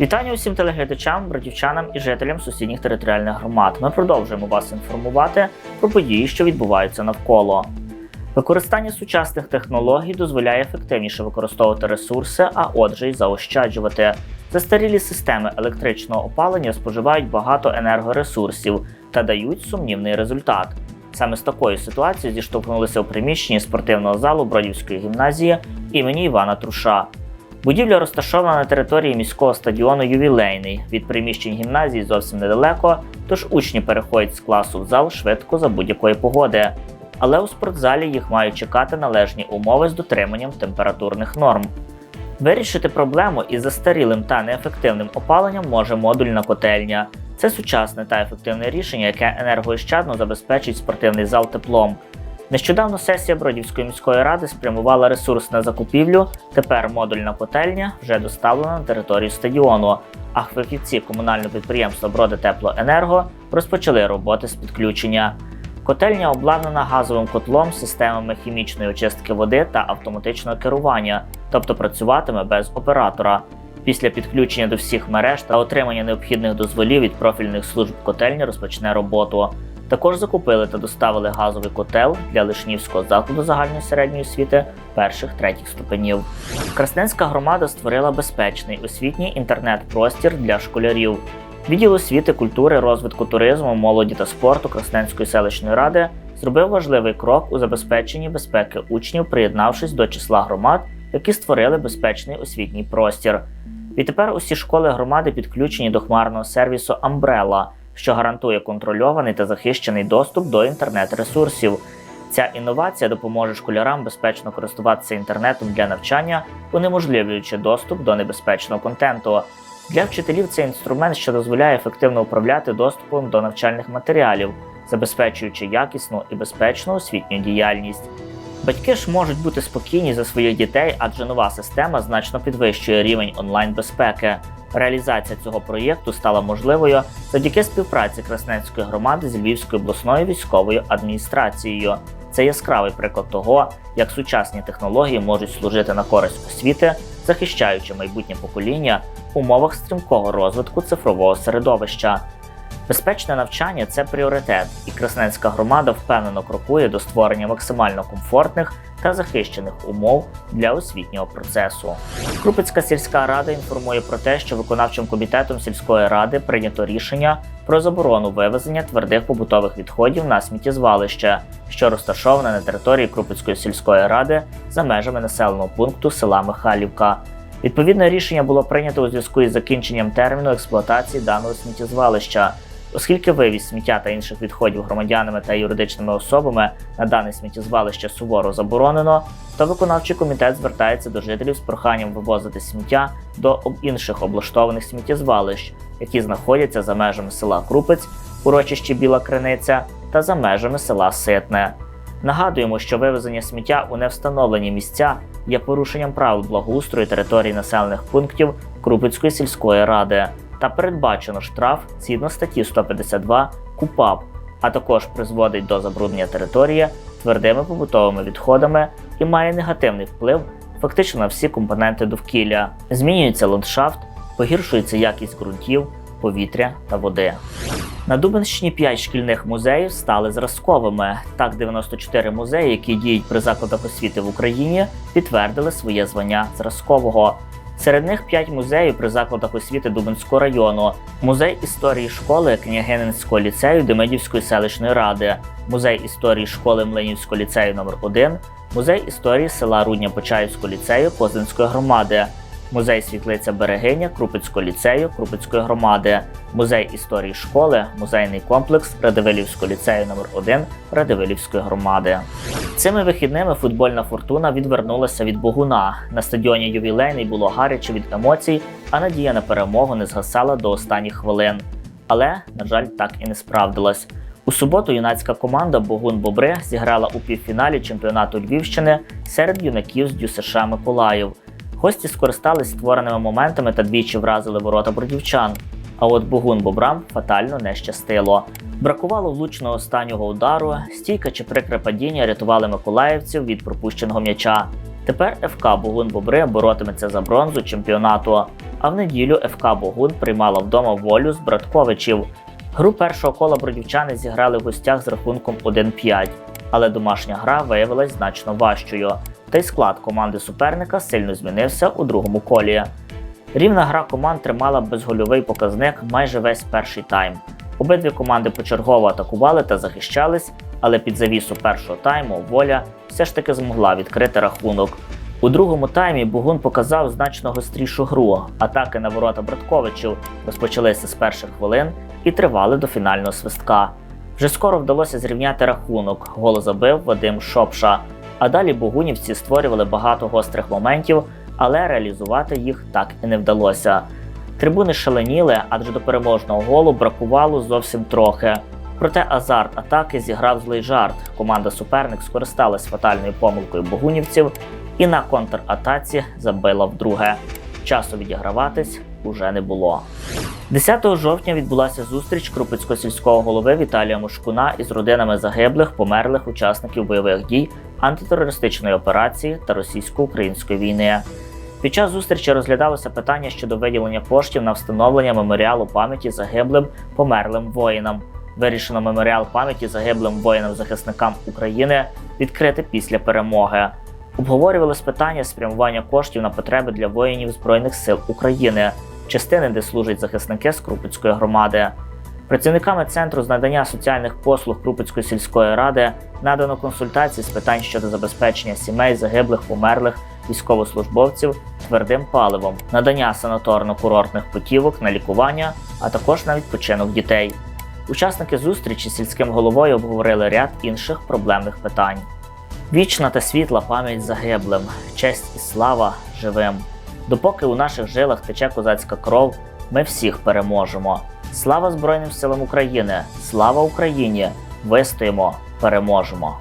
Вітання усім телеглядачам, бродівчанам і жителям сусідніх територіальних громад. Ми продовжуємо вас інформувати про події, що відбуваються навколо. Використання сучасних технологій дозволяє ефективніше використовувати ресурси, а отже, й заощаджувати. Застарілі системи електричного опалення споживають багато енергоресурсів та дають сумнівний результат. Саме з такою ситуацією зіштовхнулися у приміщенні спортивного залу Бродівської гімназії імені Івана Труша. Будівля розташована на території міського стадіону Ювілейний. Від приміщень гімназії зовсім недалеко, тож учні переходять з класу в зал швидко за будь-якої погоди. Але у спортзалі їх мають чекати належні умови з дотриманням температурних норм. Вирішити проблему із застарілим та неефективним опаленням може модульна котельня. Це сучасне та ефективне рішення, яке енергоощадно забезпечить спортивний зал теплом. Нещодавно сесія Бродівської міської ради спрямувала ресурс на закупівлю. Тепер модульна котельня вже доставлена на територію стадіону. А фахівці комунального підприємства Бродитеплоенерго розпочали роботи з підключення. Котельня обладнана газовим котлом, системами хімічної очистки води та автоматичного керування, тобто працюватиме без оператора. Після підключення до всіх мереж та отримання необхідних дозволів від профільних служб котельні розпочне роботу. Також закупили та доставили газовий котел для Лишнівського закладу загальної середньої освіти перших третіх ступенів. Красненська громада створила безпечний освітній інтернет-простір для школярів. Відділ освіти, культури, розвитку туризму, молоді та спорту Красненської селищної ради зробив важливий крок у забезпеченні безпеки учнів, приєднавшись до числа громад, які створили безпечний освітній простір. Відтепер усі школи громади підключені до хмарного сервісу Umbrella, що гарантує контрольований та захищений доступ до інтернет-ресурсів. Ця інновація допоможе школярам безпечно користуватися інтернетом для навчання, унеможливлюючи доступ до небезпечного контенту. Для вчителів це інструмент, що дозволяє ефективно управляти доступом до навчальних матеріалів, забезпечуючи якісну і безпечну освітню діяльність. Батьки ж можуть бути спокійні за своїх дітей, адже нова система значно підвищує рівень онлайн безпеки. Реалізація цього проєкту стала можливою завдяки співпраці Красненської громади з Львівською обласною військовою адміністрацією. Це яскравий приклад того, як сучасні технології можуть служити на користь освіти, захищаючи майбутнє покоління в умовах стрімкого розвитку цифрового середовища. Безпечне навчання це пріоритет, і Красненська громада впевнено крокує до створення максимально комфортних та захищених умов для освітнього процесу. Крупицька сільська рада інформує про те, що виконавчим комітетом сільської ради прийнято рішення про заборону вивезення твердих побутових відходів на сміттєзвалище, що розташоване на території Крупицької сільської ради за межами населеного пункту села Михайлівка. Відповідне рішення було прийнято у зв'язку із закінченням терміну експлуатації даного сміттєзвалища. Оскільки вивіз сміття та інших відходів громадянами та юридичними особами на дане сміттєзвалище суворо заборонено, то виконавчий комітет звертається до жителів з проханням вивозити сміття до інших облаштованих сміттєзвалищ, які знаходяться за межами села Крупець, урочище Біла Криниця та за межами села Ситне. Нагадуємо, що вивезення сміття у невстановлені місця є порушенням правил благоустрою території населених пунктів Крупицької сільської ради та передбачено штраф згідно статті 152 КУПАП, а також призводить до забруднення території твердими побутовими відходами і має негативний вплив фактично на всі компоненти довкілля. Змінюється ландшафт, погіршується якість ґрунтів, повітря та води. На Дубенщині 5 шкільних музеїв стали зразковими. Так, 94 музеї, які діють при закладах освіти в Україні, підтвердили своє звання зразкового. Серед них 5 музеїв при закладах освіти Дубенського району, музей історії школи Княгининського ліцею Демидівської селищної ради, музей історії школи Млинівського ліцею номер 1 музей історії села Рудня Почаївського ліцею Козинської громади, музей світлиця Берегиня Крупицького ліцею Крупицької громади, музей історії школи, музейний комплекс Радивилівського ліцею номер 1 Радивилівської громади. Цими вихідними футбольна фортуна відвернулася від Богуна. На стадіоні ювілейний було гаряче від емоцій, а надія на перемогу не згасала до останніх хвилин. Але, на жаль, так і не справдилась. У суботу юнацька команда Богун Бобри зіграла у півфіналі чемпіонату Львівщини серед юнаків з ДЮСШ Миколаїв. Гості скористались створеними моментами та двічі вразили ворота бродівчан. А от Богун Бобрам фатально не щастило. Бракувало влучного останнього удару, стійка чи прикре падіння рятували миколаївців від пропущеного м'яча. Тепер ФК Богун Бобри боротиметься за бронзу чемпіонату. А в неділю ФК Богун приймала вдома волю з Братковичів. Гру першого кола бродівчани зіграли в гостях з рахунком 1-5, але домашня гра виявилась значно важчою. Та й склад команди суперника сильно змінився у другому колі. Рівна гра команд тримала безгольовий показник майже весь перший тайм. Обидві команди почергово атакували та захищались, але під завісу першого тайму воля все ж таки змогла відкрити рахунок. У другому таймі Бугун показав значно гострішу гру. Атаки на ворота Братковичів розпочалися з перших хвилин і тривали до фінального свистка. Вже скоро вдалося зрівняти рахунок. Гол забив Вадим Шопша. А далі бугунівці створювали багато гострих моментів, але реалізувати їх так і не вдалося. Трибуни шаленіли, адже до переможного голу бракувало зовсім трохи. Проте азарт атаки зіграв злий жарт. Команда суперник скористалась фатальною помилкою богунівців і на контратаці забила вдруге. Часу відіграватись уже не було. 10 жовтня відбулася зустріч Крупицького сільського голови Віталія Мошкуна із родинами загиблих, померлих учасників бойових дій антитерористичної операції та російсько-української війни. Під час зустрічі розглядалося питання щодо виділення коштів на встановлення меморіалу пам'яті загиблим померлим воїнам. Вирішено меморіал пам'яті загиблим воїнам-захисникам України відкрити після перемоги. Обговорювалось питання спрямування коштів на потреби для воїнів Збройних сил України, частини, де служать захисники з Крупицької громади. Працівниками центру з надання соціальних послуг Крупицької сільської ради надано консультації з питань щодо забезпечення сімей загиблих померлих військовослужбовців твердим паливом, надання санаторно-курортних путівок на лікування, а також на відпочинок дітей. Учасники зустрічі з сільським головою обговорили ряд інших проблемних питань. Вічна та світла пам'ять загиблим, честь і слава живим. Допоки у наших жилах тече козацька кров, ми всіх переможемо. Слава Збройним силам України! Слава Україні! Вистоїмо, переможемо!